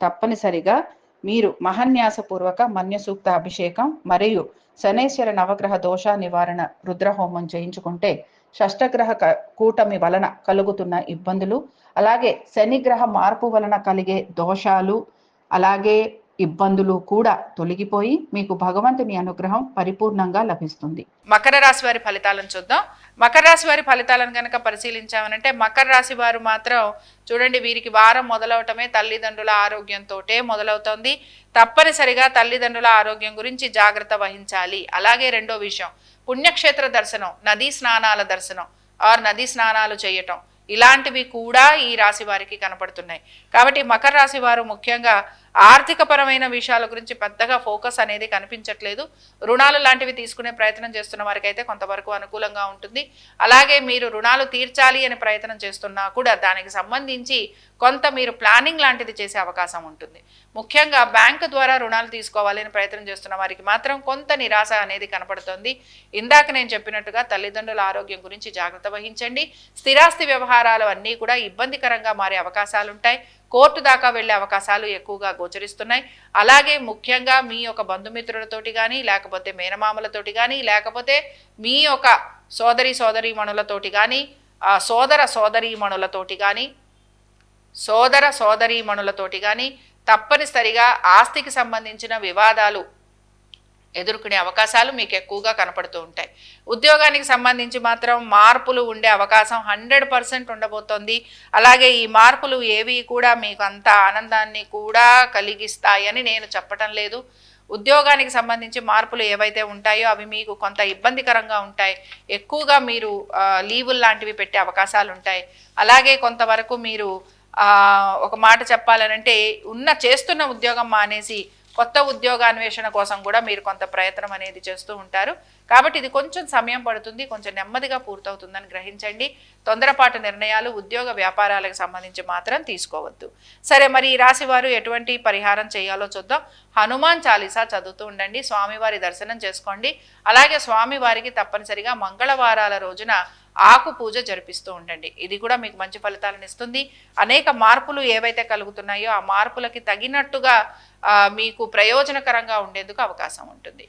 తప్పనిసరిగా మీరు మహన్యాసపూర్వక మన్యసూక్త అభిషేకం మరియు శనేశ్వర నవగ్రహ దోష నివారణ రుద్రహోమం చేయించుకుంటే షష్టగ్రహ క- కూటమి వలన కలుగుతున్న ఇబ్బందులు అలాగే శనిగ్రహ మార్పు వలన కలిగే దోషాలు అలాగే ఇబ్బందులు కూడా తొలగిపోయి మీకు భగవంతుని అనుగ్రహం పరిపూర్ణంగా లభిస్తుంది. మకర రాశి వారి ఫలితాలను చూద్దాం. మకర రాశి వారి ఫలితాలను కనుక పరిశీలించామనంటే మకర రాశి వారు మాత్రం చూడండి వీరికి వారం మొదలవటమే తల్లిదండ్రుల ఆరోగ్యంతోటే మొదలవుతోంది. తప్పనిసరిగా తల్లిదండ్రుల ఆరోగ్యం గురించి జాగ్రత్త వహించాలి. అలాగే రెండో విషయం పుణ్యక్షేత్ర దర్శనం నదీ స్నానాల దర్శనం ఆర్ నదీ స్నానాలు చేయటం ఇలాంటివి కూడా ఈ రాశి వారికి కనపడుతున్నాయి. కాబట్టి మకర రాశి వారు ముఖ్యంగా ఆర్థికపరమైన విషయాల గురించి పెద్దగా ఫోకస్ అనేది కనిపించట్లేదు. రుణాలు లాంటివి తీసుకునే ప్రయత్నం చేస్తున్న వారికి అయితే కొంతవరకు అనుకూలంగా ఉంటుంది. అలాగే మీరు రుణాలు తీర్చాలి అని ప్రయత్నం చేస్తున్నా కూడా దానికి సంబంధించి కొంత మీరు ప్లానింగ్ లాంటిది చేసే అవకాశం ఉంటుంది. ముఖ్యంగా బ్యాంకు ద్వారా రుణాలు తీసుకోవాలని ప్రయత్నం చేస్తున్న వారికి మాత్రం కొంత నిరాశ అనేది కనపడుతుంది. ఇందాక నేను చెప్పినట్టుగా తల్లిదండ్రుల ఆరోగ్యం గురించి జాగ్రత్త వహించండి. స్థిరాస్తి వ్యవహారాలు అన్నీ కూడా ఇబ్బందికరంగా మారే అవకాశాలుంటాయి. కోర్టు దాకా వెళ్ళే అవకాశాలు ఎక్కువగా గోచరిస్తున్నాయి. అలాగే ముఖ్యంగా మీ యొక్క బంధుమిత్రులతోటి కానీ లేకపోతే మేనమామలతోటి కానీ లేకపోతే మీ యొక్క సోదరి సోదరీమణులతోటి కానీ సోదర సోదరీమణులతోటి కానీ సోదర సోదరీమణులతోటి కానీ తప్పనిసరిగా ఆస్తికి సంబంధించిన వివాదాలు ఎదుర్కొనే అవకాశాలు మీకు ఎక్కువగా కనపడుతూ ఉంటాయి. ఉద్యోగానికి సంబంధించి మాత్రం మార్పులు ఉండే అవకాశం హండ్రెడ్ పర్సెంట్ ఉండబోతోంది. అలాగే ఈ మార్పులు ఏవి కూడా మీకు అంత ఆనందాన్ని కూడా కలిగిస్తాయని నేను చెప్పటం లేదు. ఉద్యోగానికి సంబంధించి మార్పులు ఏవైతే ఉంటాయో అవి మీకు కొంత ఇబ్బందికరంగా ఉంటాయి. ఎక్కువగా మీరు ఆ, లీవులు లాంటివి పెట్టే అవకాశాలు ఉంటాయి. అలాగే కొంతవరకు మీరు ఒక మాట చెప్పాలనంటే ఉన్న చేస్తున్న ఉద్యోగం మానేసి కొత్త ఉద్యోగాన్వేషణ కోసం కూడా మీరు కొంత ప్రయత్నం అనేది చేస్తూ ఉంటారు. కాబట్టి ఇది కొంచెం సమయం పడుతుంది కొంచెం నెమ్మదిగా పూర్తవుతుందని గ్రహించండి. తొందరపాటు నిర్ణయాలు ఉద్యోగ వ్యాపారాలకు సంబంధించి మాత్రం తీసుకోవద్దు. సరే మరి ఈ రాశి వారు ఎటువంటి పరిహారం చేయాలో చూద్దాం. హనుమాన్ చాలీసా చదువుతూ ఉండండి స్వామివారి దర్శనం చేసుకోండి. అలాగే స్వామివారికి తప్పనిసరిగా మంగళవారాల రోజున ఆకు పూజ జరిపిస్తూ ఉండండి. ఇది కూడా మీకు మంచి ఫలితాలను ఇస్తుంది. అనేక మార్పులు ఏవైతే కలుగుతున్నాయో ఆ మార్పులకి తగినట్టుగా మీకు ప్రయోజనకరంగా ఉండేందుకు అవకాశం ఉంటుంది.